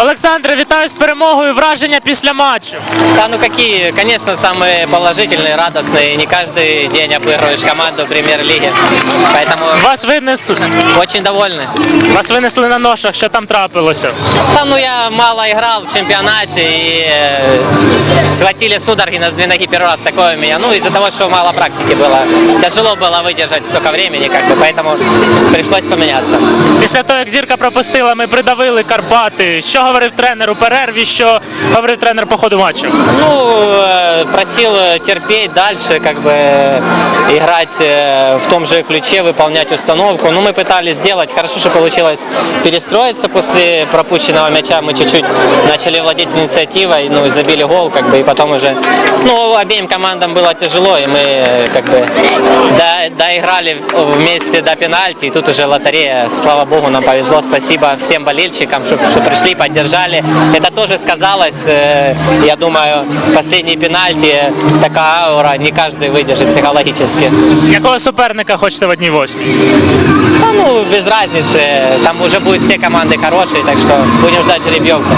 Олександре, вітаю з перемогою. Враження після матчу. Да, ну какие, конечно, самые положительные, радостные. Не каждый день обыгрываешь команду премьер-лиги. Поэтому Вас винесли, очень довольны. вас винесли на ношах. Що там трапилося? Да, ну я мало играл в чемпионате и э, схватили судороги на две ноги первый раз такое у меня. Ну, из-за того, что мало практики было. Тяжело было выдержать столько времени, как бы, поэтому пришлось поменяться. Після того, як зірка пропустила, ми придавили Карпати. Що говорив тренер у перерві? Що говорив тренер по ходу матчу? Ну, э, просил э, терпеть дальше, как бы э, играть э, в том же ключе, выполнять установку. Ну, мы пытались сделать. Хорошо, что получилось перестроиться после пропущенного мяча. Мы чуть-чуть начали владеть инициативой, ну, и забили гол, как бы, и потом уже, ну, обеим командам было тяжело, и мы, э, как бы, до- доиграли вместе до пенальти, и тут уже лотерея, слава богу, нам повезло, спасибо всем болельщикам, что, что пришли, поддержали. Это тоже сказалось, э, я думаю, последний пенальти, такая аура, не каждый выдержит психологически. Якого суперника хочете в одній восьмій? Да, ну, без разницы, там уже будут все команды хорошие, так что будем ждать жеребьевку.